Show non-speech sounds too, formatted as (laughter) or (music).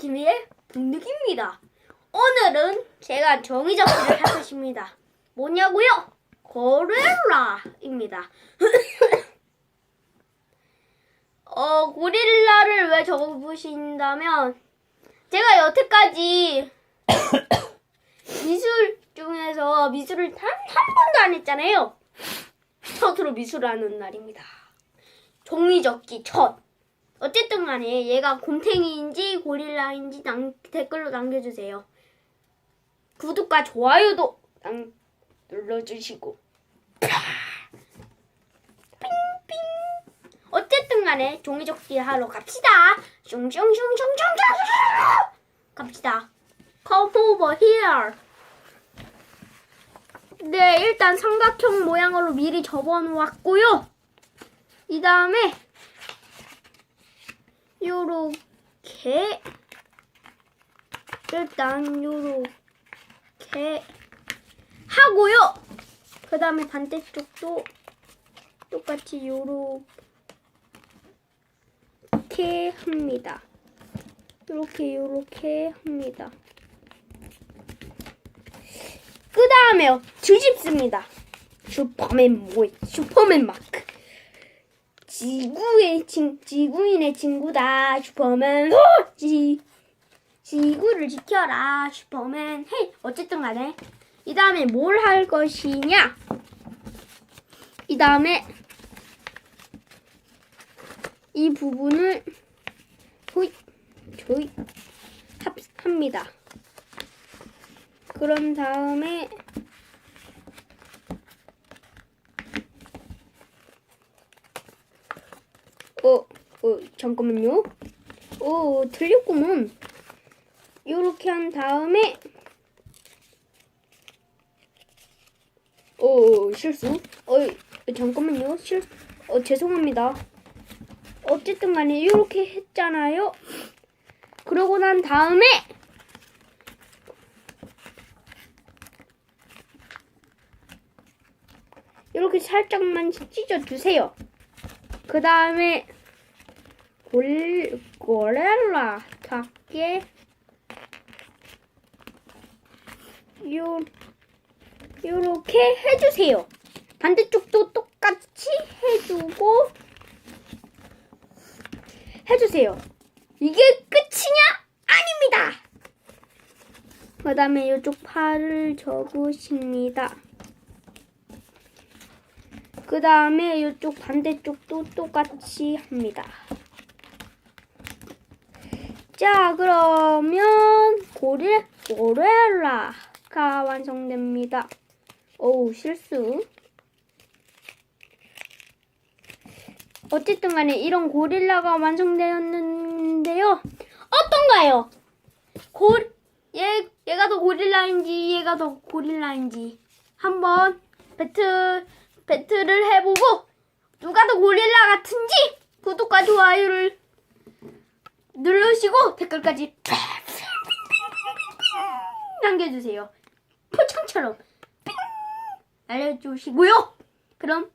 TV의 북늑입니다. 오늘은 제가 정의접기를 할 것입니다. 뭐냐고요? 고릴라입니다. (coughs) 어, 고릴라를 왜 적어보신다면 제가 여태까지 (coughs) 미술 중에서 미술을 단 한 번도 안 했잖아요. 첫으로 미술을 하는 날입니다. 종이접기 첫. 어쨌든 간에 얘가 곰탱이인지 고릴라인지 남- 댓글로 남겨주세요. 구독과 좋아요도 남- 눌러주시고. 삥삥. 어쨌든 간에 종이접기 하러 갑시다. 슝슝슝슝슝슝 갑시다. Come over here. 네, 일단 삼각형 모양으로 미리 접어놓았고요. 이 다음에 요렇게 일단 요렇게 하고요. 그 다음에 반대쪽도 똑같이 요렇게 합니다. 요렇게 요렇게 합니다. 그 다음에요. 뒤집습니다. 슈퍼맨 모이 슈퍼맨 마크. 지구의 친 지구인의 친구다 슈퍼맨. 어! 지 지구를 지켜라 슈퍼맨. 헤이 어쨌든 간에 이 다음에 뭘 할 것이냐? 이 다음에 이 부분을 호이 조이 합, 합니다. 그런 다음에 어, 어, 잠깐만요. 어, 틀렸구먼. 요렇게 한 다음에 어, 실수. 어, 잠깐만요. 실 어, 죄송합니다. 어쨌든 간에 이렇게 했잖아요. 그러고 난 다음에 이렇게 살짝만 찢어주세요. 그 다음에 골, 고렐라 작게 요, 요렇게 해주세요. 반대쪽도 똑같이 해주고 해주세요. 이게 끝이냐? 아닙니다. 그 다음에 이쪽 팔을 접으십니다. 그 다음에 이쪽 반대쪽도 똑같이 합니다. 자, 그러면 고릴, 고렐라가 완성됩니다. 오우, 실수. 어쨌든 간에 이런 고릴라가 완성되었는데요. 어떤가요? 고, 얘, 얘가 더 고릴라인지 얘가 더 고릴라인지 한번 배틀, 배틀을 해보고 누가 더 고릴라 같은지 구독과 좋아요를 누르시고 댓글까지 남겨주세요. 포창처럼 알려주시고요. 그럼